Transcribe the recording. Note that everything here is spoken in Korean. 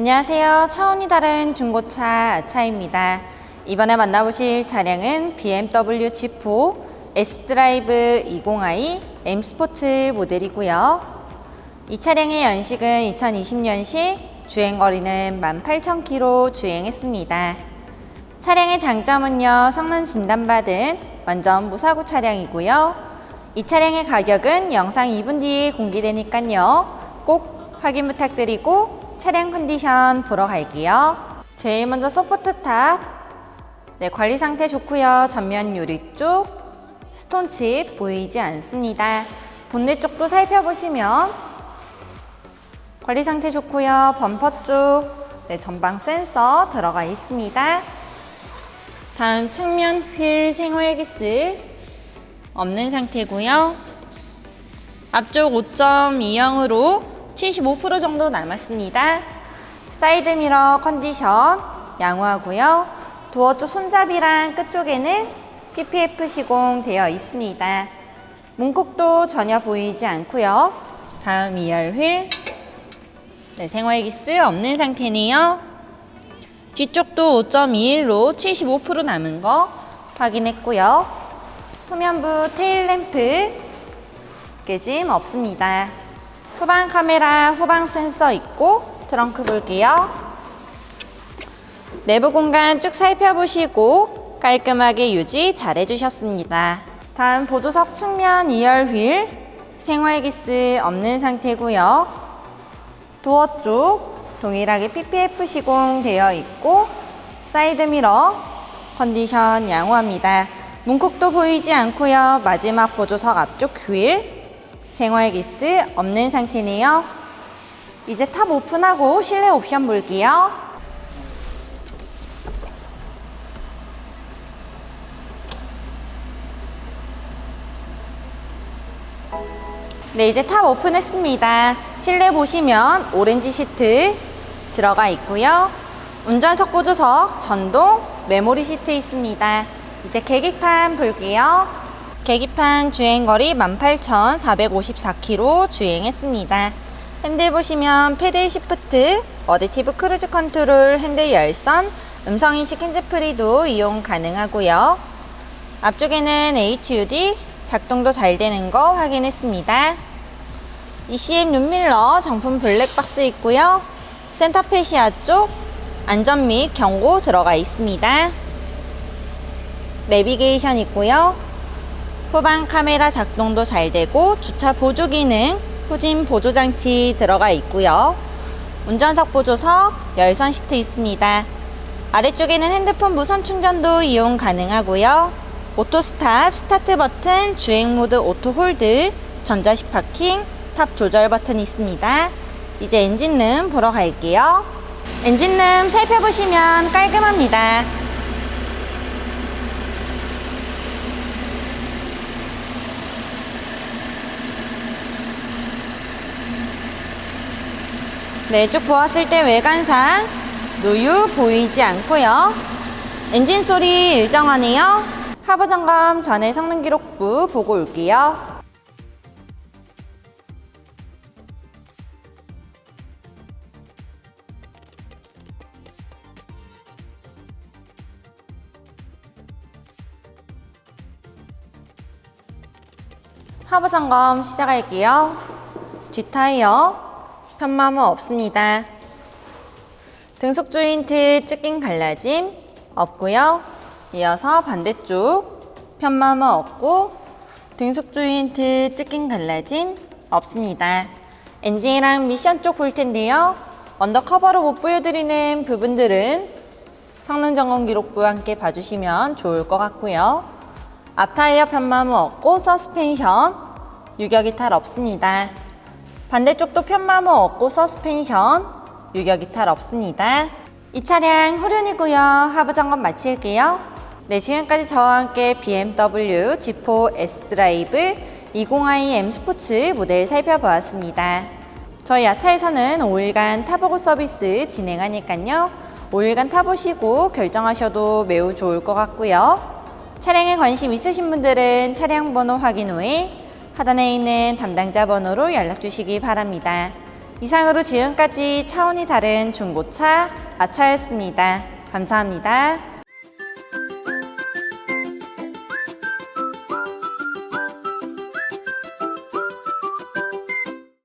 안녕하세요. 차원이 다른 중고차 아차입니다. 이번에 만나보실 차량은 BMW G4 S드라이브 20i M 스포츠 모델이고요. 이 차량의 연식은 2020년식, 주행거리는 18,000km 주행했습니다. 차량의 장점은요, 성능 진단받은 완전 무사고 차량이고요. 이 차량의 가격은 영상 2분 뒤에 공개되니까요. 꼭 확인 부탁드리고 차량 컨디션 보러 갈게요. 제일 먼저 소프트 탑. 네, 관리 상태 좋고요. 전면 유리 쪽 스톤칩 보이지 않습니다. 본넷 쪽도 살펴보시면 관리 상태 좋고요. 범퍼 쪽 네, 전방 센서 들어가 있습니다. 다음 측면 휠 생활기스 없는 상태고요. 앞쪽 5.2형으로 75% 정도 남았습니다. 사이드미러 컨디션 양호하고요. 도어 쪽 손잡이랑 끝쪽에는 PPF 시공 되어 있습니다. 문콕도 전혀 보이지 않고요. 다음 2열 휠 네, 생활기스 없는 상태네요. 뒤쪽도 5.21로 75% 남은 거 확인했고요. 후면부 테일 램프 깨짐 없습니다. 후방 카메라 후방 센서 있고 트렁크 볼게요. 내부 공간 쭉 살펴보시고 깔끔하게 유지 잘 해주셨습니다. 다음 보조석 측면 2열 휠 생활기스 없는 상태고요. 도어 쪽 동일하게 PPF 시공되어 있고 사이드 미러 컨디션 양호합니다. 문콕도 보이지 않고요. 마지막 보조석 앞쪽 휠 생활기스 없는 상태네요. 이제 탑 오픈하고 실내 옵션 볼게요. 네, 이제 탑 오픈했습니다. 실내 보시면 오렌지 시트 들어가 있고요. 운전석 보조석 전동 메모리 시트 있습니다. 이제 계기판 볼게요. 계기판 주행거리 18,454km 주행했습니다. 핸들 보시면 패드 시프트, 어댑티브 크루즈 컨트롤 핸들 열선, 음성인식 핸즈프리도 이용 가능하고요. 앞쪽에는 HUD 작동도 잘 되는 거 확인했습니다. ECM 눈밀러 정품 블랙박스 있고요. 센터페시아 쪽 안전 및 경고 들어가 있습니다. 내비게이션 있고요. 후방 카메라 작동도 잘 되고 주차 보조 기능, 후진 보조 장치 들어가 있고요. 운전석 보조석, 열선 시트 있습니다. 아래쪽에는 핸드폰 무선 충전도 이용 가능하고요. 오토 스탑, 스타트 버튼, 주행 모드 오토 홀드, 전자식 파킹, 탑 조절 버튼 있습니다. 이제 엔진룸 보러 갈게요. 엔진룸 살펴보시면 깔끔합니다. 네, 쭉 보았을 때 외관상 누유 보이지 않고요. 엔진 소리 일정하네요. 하부 점검 전에 성능 기록부 보고 올게요. 하부 점검 시작할게요. 뒷타이어 편마모 없습니다. 등속 조인트 찢긴 갈라짐 없고요. 이어서 반대쪽 편마모 없고 등속 조인트 찢긴 갈라짐 없습니다. 엔진이랑 미션 쪽 볼 텐데요. 언더커버로 못 보여드리는 부분들은 성능 점검 기록부와 함께 봐주시면 좋을 것 같고요. 앞 타이어 편마모 없고 서스펜션 유격 이탈 없습니다. 반대쪽도 편마모 없고 서스펜션 유격 이탈 없습니다. 이 차량 후륜이고요. 하부 점검 마칠게요. 네, 지금까지 저와 함께 BMW G4 S 드라이브 20i M 스포츠 모델 살펴보았습니다. 저희 야차에서는 5일간 타보고 서비스 진행하니까요. 5일간 타보시고 결정하셔도 매우 좋을 것 같고요. 차량에 관심 있으신 분들은 차량 번호 확인 후에 하단에 있는 담당자 번호로 연락 주시기 바랍니다. 이상으로 지금까지 차원이 다른 중고차 아차였습니다. 감사합니다.